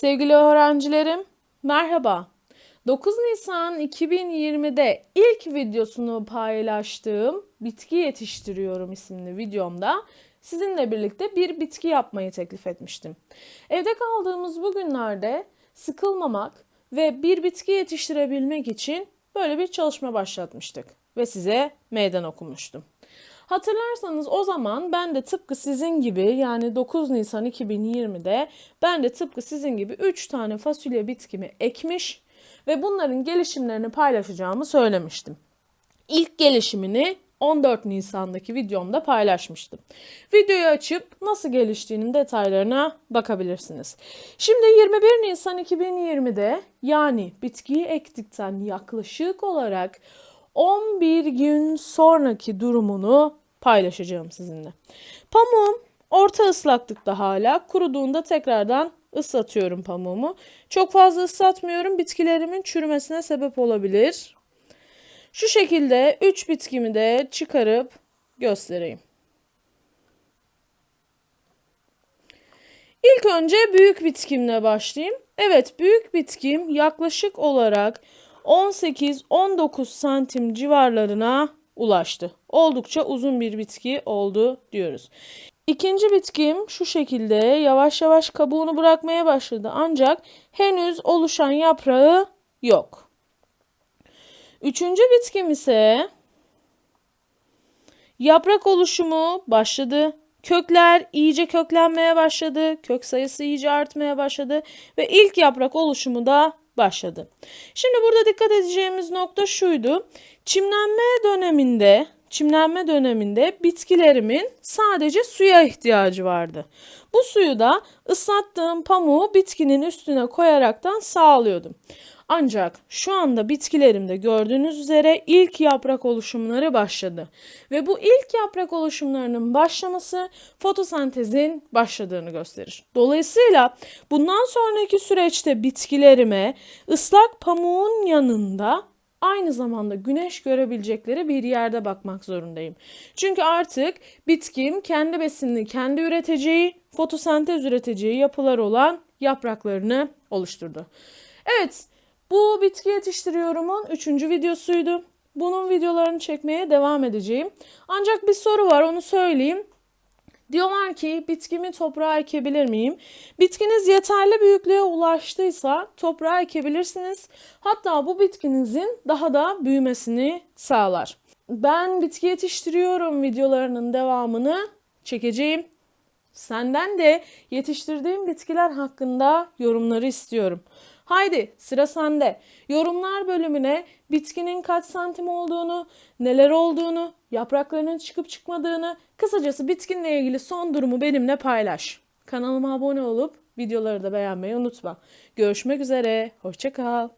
Sevgili öğrencilerim, merhaba. 9 Nisan 2020'de ilk videosunu paylaştığım Bitki Yetiştiriyorum isimli videomda sizinle birlikte bir bitki yapmayı teklif etmiştim. Evde kaldığımız bu günlerde sıkılmamak ve bir bitki yetiştirebilmek için böyle bir çalışma başlatmıştık ve size meydan okumuştum. Hatırlarsanız o zaman ben de tıpkı sizin gibi yani 9 Nisan 2020'de ben de tıpkı sizin gibi 3 tane fasulye bitkimi ekmiş ve bunların gelişimlerini paylaşacağımı söylemiştim. İlk gelişimini 14 Nisan'daki videomda paylaşmıştım. Videoyu açıp nasıl geliştiğinin detaylarına bakabilirsiniz. Şimdi 21 Nisan 2020'de yani bitkiyi ektikten yaklaşık olarak 11 gün sonraki durumunu paylaşacağım sizinle. Pamuğum orta ıslaklıkta hala. Kuruduğunda tekrardan ıslatıyorum pamuğumu. Çok fazla ıslatmıyorum. Bitkilerimin çürümesine sebep olabilir. Şu şekilde 3 bitkimi de çıkarıp göstereyim. İlk önce büyük bitkimle başlayayım. Evet büyük bitkim yaklaşık olarak 18-19 santim civarlarına ulaştı. Oldukça uzun bir bitki oldu diyoruz. İkinci bitkim şu şekilde yavaş yavaş kabuğunu bırakmaya başladı ancak henüz oluşan yaprağı yok. Üçüncü bitkim ise yaprak oluşumu başladı. Kökler iyice köklenmeye başladı. Kök sayısı iyice artmaya başladı ve ilk yaprak oluşumu da başladı. Şimdi burada dikkat edeceğimiz nokta şuydu. Çimlenme döneminde çimlenme döneminde bitkilerimin sadece suya ihtiyacı vardı. Bu suyu da ıslattığım pamuğu bitkinin üstüne koyaraktan sağlıyordum. Ancak şu anda bitkilerimde gördüğünüz üzere ilk yaprak oluşumları başladı. Ve bu ilk yaprak oluşumlarının başlaması fotosentezin başladığını gösterir. Dolayısıyla bundan sonraki süreçte bitkilerime ıslak pamuğun yanında aynı zamanda güneş görebilecekleri bir yerde bakmak zorundayım. Çünkü artık bitkim kendi besinini kendi üreteceği, fotosentez üreteceği yapılar olan yapraklarını oluşturdu. Evet, bu bitki yetiştiriyorumun üçüncü videosuydu. Bunun videolarını çekmeye devam edeceğim. Ancak bir soru var onu söyleyeyim. Diyorlar ki bitkimi toprağa ekebilir miyim? Bitkiniz yeterli büyüklüğe ulaştıysa toprağa ekebilirsiniz. Hatta bu bitkinizin daha da büyümesini sağlar. Ben bitki yetiştiriyorum videolarının devamını çekeceğim. Senden de yetiştirdiğim bitkiler hakkında yorumları istiyorum. Haydi sıra sende. Yorumlar bölümüne bitkinin kaç santim olduğunu, neler olduğunu, yapraklarının çıkıp çıkmadığını, kısacası bitkinle ilgili son durumu benimle paylaş. Kanalıma abone olup videoları da beğenmeyi unutma. Görüşmek üzere, hoşçakal.